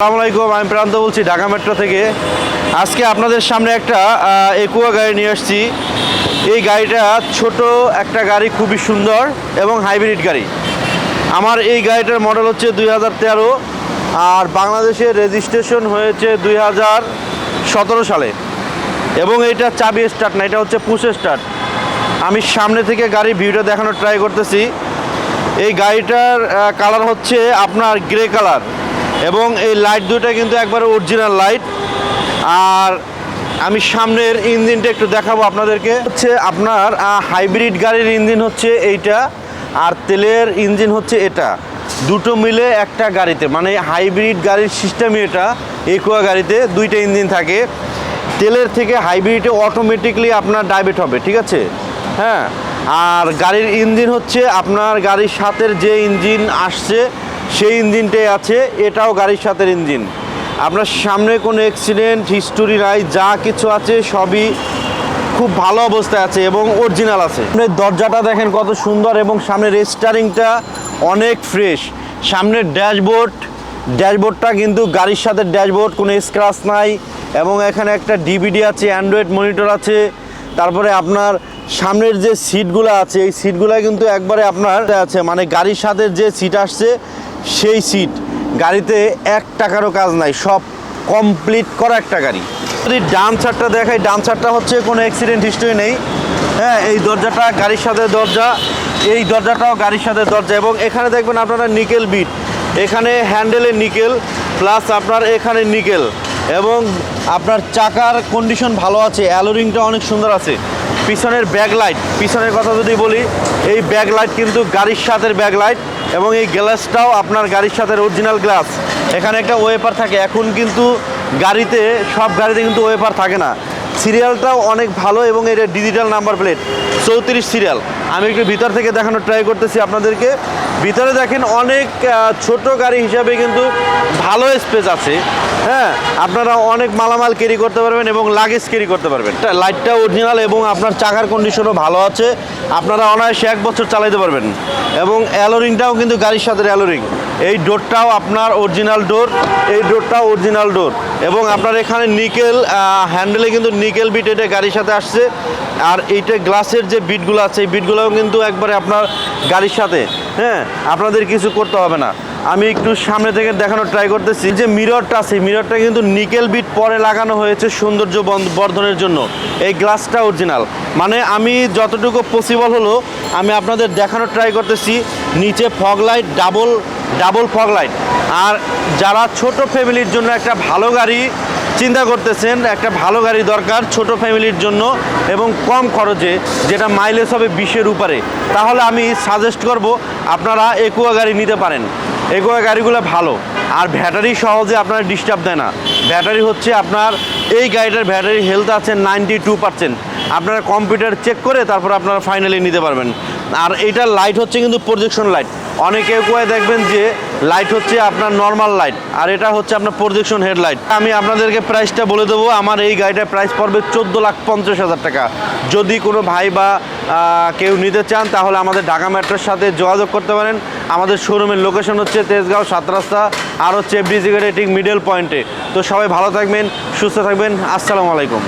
আসসালামু আলাইকুম, আমি প্রান্ত বলছি ঢাকা মেট্রো থেকে। আজকে আপনাদের সামনে একটা একুয়া গাড়ি নিয়ে আসছি। এই গাড়িটা ছোট একটা গাড়ি, খুবই সুন্দর এবং হাইব্রিড গাড়ি। আমার এই গাড়িটার মডেল হচ্ছে দুই হাজার তেরো আর বাংলাদেশের রেজিস্ট্রেশন হয়েছে দুই হাজার সতেরো সালে। এবং এটা চাবি স্টার্ট না, এটা হচ্ছে পুশ স্টার্ট আমি সামনে থেকে গাড়ির ভিউটা দেখানোর ট্রাই করতেছি। এই গাড়িটার কালার হচ্ছে আপনার গ্রে কালার এবং এই লাইট দুটো কিন্তু একবারে অরিজিনাল লাইট আর আমি সামনের ইঞ্জিনটা একটু দেখাবো আপনাদেরকে। হচ্ছে আপনার হাইব্রিড গাড়ির ইঞ্জিন হচ্ছে এইটা, আর তেলের ইঞ্জিন হচ্ছে এটা। দুটো মিলে একটা গাড়িতে মানে হাইব্রিড গাড়ির সিস্টেমই এটা একুয়া গাড়িতে দুইটা ইঞ্জিন থাকে। তেলের থেকে হাইব্রিডে অটোমেটিকলি আপনার ডাইভেট হবে, ঠিক আছে? হ্যাঁ আর গাড়ির ইঞ্জিন হচ্ছে আপনার গাড়ির সাথে যে ইঞ্জিন আসছে সেই ইঞ্জিনটাই আছে, এটাও গাড়ির সাথে ইঞ্জিন। আপনার সামনে কোনো অ্যাক্সিডেন্ট হিস্টোরি নাই, যা কিছু আছে সবই খুব ভালো অবস্থায় আছে এবং অরিজিনাল আছে। সামনের দরজাটা দেখেন কত সুন্দর এবং সামনের রেস্টারিংটা অনেক ফ্রেশ সামনের ড্যাশবোর্ড, ড্যাশবোর্ডটা কিন্তু গাড়ির সাথে ড্যাশবোর্ড, কোনো স্ক্রাচ নাই এবং এখানে একটা ডিভিডি আছে অ্যান্ড্রয়েড মনিটর আছে। তারপরে আপনার সামনের যে সিটগুলো আছে, এই সিটগুলো কিন্তু একবারে আপনার আছে মানে গাড়ির সাথে যে সিট আসছে, সেই সিট। গাড়িতে এক টাকারও কাজ নাই, সব কমপ্লিট করা একটা গাড়ি। যদি ডান সারটা দেখাই, ডান হচ্ছে কোনো অ্যাক্সিডেন্ট হিস্ট্রি নেই। হ্যাঁ এই দরজাটা গাড়ির সাথে দরজা, এই দরজাটাও গাড়ির সাথে দরজা এবং এখানে দেখবেন আপনারা নিকেল বিট। এখানে হ্যান্ডেলে নিকেল প্লাস আপনার এখানে নিকেল। এবং আপনার চাকার কন্ডিশন ভালো আছে অ্যালোরিংটা অনেক সুন্দর আছে। পিছনের ব্যাক লাইট পিছনের কথা যদি বলি, এই ব্যাক লাইট কিন্তু গাড়ির সাথে ব্যাক লাইট এবং এই গ্লাসটাও আপনার গাড়ির সাথে অরিজিনাল গ্লাস এখানে একটা ওয়েপার থাকে, এখন কিন্তু গাড়িতে, সব গাড়িতে কিন্তু ওয়েপার থাকে না। সিরিয়ালটাও অনেক ভালো এবং এটা ডিজিটাল নাম্বার প্লেট চৌত্রিশ সিরিয়াল আমি একটু ভিতর থেকে দেখানোর ট্রাই করতেছি আপনাদেরকে। ভিতরে দেখেন অনেক ছোট গাড়ি হিসাবে কিন্তু ভালো স্পেস আছে। হ্যাঁ আপনারা অনেক মালামাল ক্যারি করতে পারবেন এবং লাগেজ ক্যারি করতে পারবেন। লাইটটা অরিজিনাল এবং আপনার চাকার কন্ডিশনও ভালো আছে। আপনারা অনায়াসে এক বছর চালাতে পারবেন। এবং অ্যালোরিংটাও কিন্তু গাড়ির সাথে অ্যালোরিং এই ডোরটাও আপনার অরিজিনাল ডোর এই ডোরটাও অরিজিনাল ডোর এবং আপনার এখানে নিকেল হ্যান্ডেলে কিন্তু নিকেল বিট এটা গাড়ির সাথে আসছে। আর এইটা গ্লাসের যে বিটগুলো আছে, এই বিটগুলোও কিন্তু একবারে আপনার গাড়ির সাথে। হ্যাঁ আপনাদের কিছু করতে হবে না। আমি একটু সামনে থেকে দেখানোর ট্রাই করতেছি। যে মিররটা আছে মিররটা কিন্তু নিকেল বিট পরে লাগানো হয়েছে সৌন্দর্য বর্ধনের জন্য। এই গ্লাসটা অরিজিনাল মানে আমি যতটুকু পসিবল হলো, আমি আপনাদের দেখানোর ট্রাই করতেছি। নিচে fog light double double fog light আর যারা ছোট ফ্যামিলির জন্য একটা ভালো গাড়ি চিন্তা করতেছেন, একটা ভালো গাড়ি দরকার ছোট ফ্যামিলির জন্য এবং কম খরচে, যেটা মাইলেজ হবে বিশের উপরে। তাহলে আমি সাজেস্ট করব, আপনারা একুয়া গাড়ি নিতে পারেন। একুয়া গাড়িগুলো ভালো। আর ব্যাটারি সহজে আপনার ডিস্টার্ব দেয় না। ব্যাটারি হচ্ছে আপনার, এই গাড়িটার ব্যাটারি হেলথ আছে নাইনটি টু পার্সেন্ট আপনারা কম্পিউটার চেক করে তারপর আপনারা ফাইনালি নিতে পারবেন। আর এইটার লাইট হচ্ছে কিন্তু প্রজেকশন লাইট অনেকে কুয়ায় দেখবেন যে লাইট হচ্ছে আপনার নর্মাল লাইট আর এটা হচ্ছে আপনার প্রজেকশন হেডলাইট আমি আপনাদেরকে প্রাইসটা বলে দেবো, আমার এই গাড়িটার প্রাইস পড়বে চোদ্দ লাখ পঞ্চাশ হাজার টাকা। যদি কোনো ভাই বা কেউ নিতে চান, তাহলে আমাদের ঢাকা মেট্রোর সাথে যোগাযোগ করতে পারেন। আমাদের শোরুমের লোকেশন হচ্ছে তেজগাঁও সাত রাস্তা, আর হচ্ছে এফডিসি ঠিক মিডল পয়েন্টে তো সবাই ভালো থাকবেন, সুস্থ থাকবেন, আসসালামু আলাইকুম।